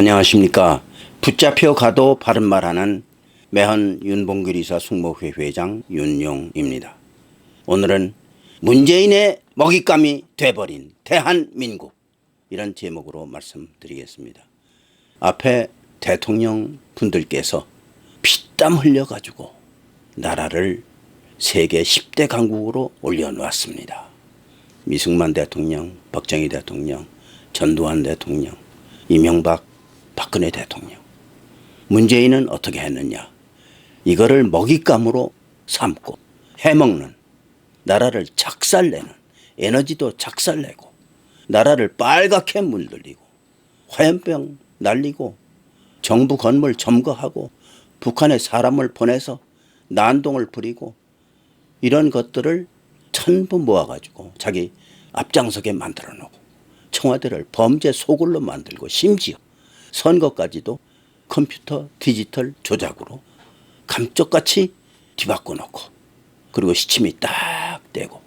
안녕하십니까. 붙잡혀 가도 바른 말하는 매헌 윤봉길 이사 숙모회 회장 윤용입니다. 오늘은 문재인의 먹잇감이 돼버린 대한민국 이런 제목으로 말씀드리겠습니다. 앞에 대통령 분들께서 피땀 흘려가지고 나라를 세계 10대 강국으로 올려놓았습니다. 미승만 대통령, 박정희 대통령, 전두환 대통령, 이명박, 박근혜 대통령. 문재인은 어떻게 했느냐? 이거를 먹잇감으로 삼고 해먹는 나라를 작살내는 에너지도 작살내고 나라를 빨갛게 물들이고 화염병 날리고 정부 건물 점거하고 북한에 사람을 보내서 난동을 부리고 이런 것들을 전부 모아가지고 자기 앞장서게 만들어 놓고 청와대를 범죄 소굴로 만들고 심지어 선거까지도 컴퓨터 디지털 조작으로 감쪽같이 뒤바꿔 놓고 그리고 시침이 딱 떼고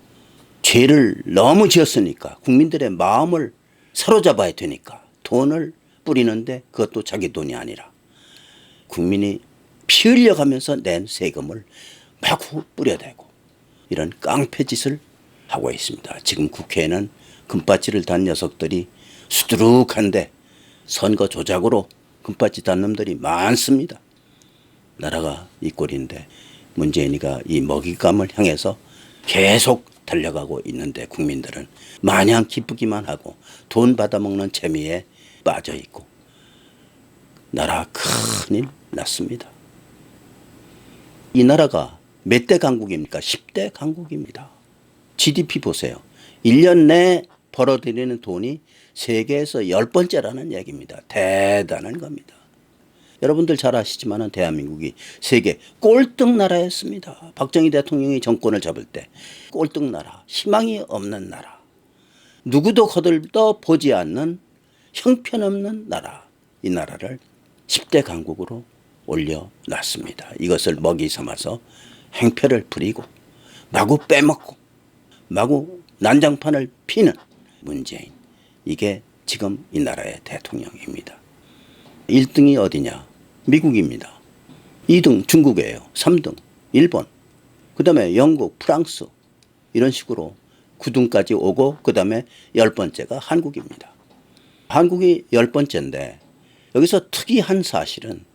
죄를 너무 지었으니까 국민들의 마음을 사로잡아야 되니까 돈을 뿌리는데 그것도 자기 돈이 아니라 국민이 피 흘려가면서 낸 세금을 마구 뿌려대고 이런 깡패 짓을 하고 있습니다. 지금 국회에는 금바지를 단 녀석들이 수두룩한데 선거 조작으로 금바지 단 놈들이 많습니다. 나라가 이 꼴인데 문재인이가 이 먹잇감을 향해서 계속 달려가고 있는데 국민들은 마냥 기쁘기만 하고 돈 받아먹는 재미에 빠져 있고 나라 큰일 났습니다. 이 나라가 몇 대 강국입니까? 10대 강국입니다. GDP 보세요. 1년 내 벌어들이는 돈이 세계에서 10번째라는 얘기입니다. 대단한 겁니다. 여러분들 잘 아시지만 대한민국이 세계 꼴등 나라였습니다. 박정희 대통령이 정권을 잡을 때 꼴등 나라, 희망이 없는 나라, 누구도 거들떠 보지 않는 형편없는 나라, 이 나라를 10대 강국으로 올려놨습니다. 이것을 먹이 삼아서 행패를 부리고 마구 빼먹고 마구 난장판을 피는 문재인. 이게 지금 이 나라의 대통령입니다. 1등이 어디냐? 미국입니다. 2등 중국이에요. 3등 일본. 그 다음에 영국, 프랑스. 이런 식으로 9등까지 오고 그 다음에 열 번째가 한국입니다. 한국이 열 번째인데 여기서 특이한 사실은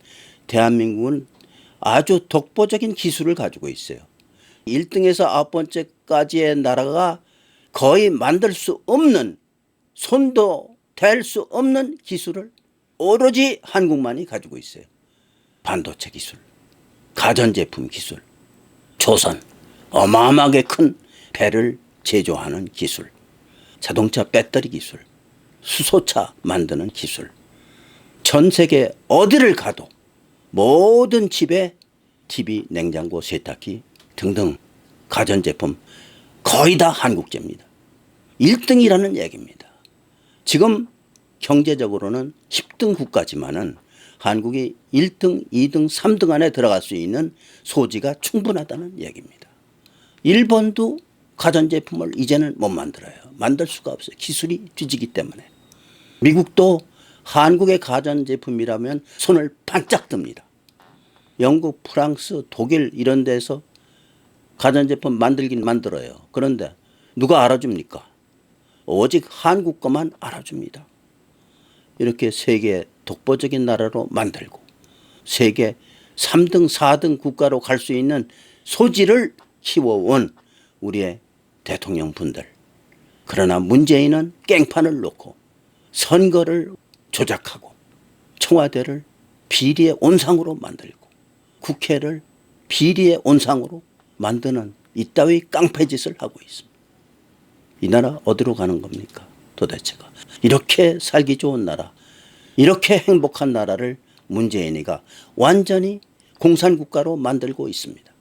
대한민국은 아주 독보적인 기술을 가지고 있어요. 1등에서 아홉 번째까지의 나라가 거의 만들 수 없는 손도 댈 수 없는 기술을 오로지 한국만이 가지고 있어요. 반도체 기술, 가전제품 기술, 조선, 어마어마하게 큰 배를 제조하는 기술, 자동차 배터리 기술, 수소차 만드는 기술. 전 세계 어디를 가도 모든 집에 TV, 냉장고, 세탁기 등등 가전제품 거의 다 한국제입니다. 1등이라는 얘기입니다. 지금 경제적으로는 10등 국가지만은 한국이 1등, 2등, 3등 안에 들어갈 수 있는 소지가 충분하다는 얘기입니다. 일본도 가전제품을 이제는 못 만들어요. 만들 수가 없어요. 기술이 뒤지기 때문에. 미국도 한국의 가전제품이라면 손을 반짝 듭니다. 영국, 프랑스, 독일 이런 데서 가전제품 만들긴 만들어요. 그런데 누가 알아줍니까? 오직 한국 것만 알아줍니다. 이렇게 세계 독보적인 나라로 만들고 세계 3등, 4등 국가로 갈 수 있는 소지를 키워온 우리의 대통령 분들. 그러나 문재인은 깽판을 놓고 선거를 조작하고 청와대를 비리의 온상으로 만들고 국회를 비리의 온상으로 만드는 이따위 깡패짓을 하고 있습니다. 이 나라 어디로 가는 겁니까? 도대체가. 이렇게 살기 좋은 나라, 이렇게 행복한 나라를 문재인이가 완전히 공산국가로 만들고 있습니다.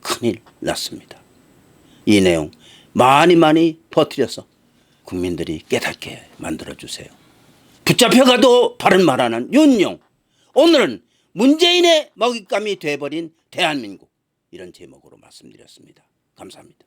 큰일 났습니다. 이 내용 많이 많이 퍼뜨려서 국민들이 깨닫게 만들어주세요. 붙잡혀가도 바른 말하는 윤용. 오늘은 문재인의 먹잇감이 돼버린 대한민국. 이런 제목으로 말씀드렸습니다. 감사합니다.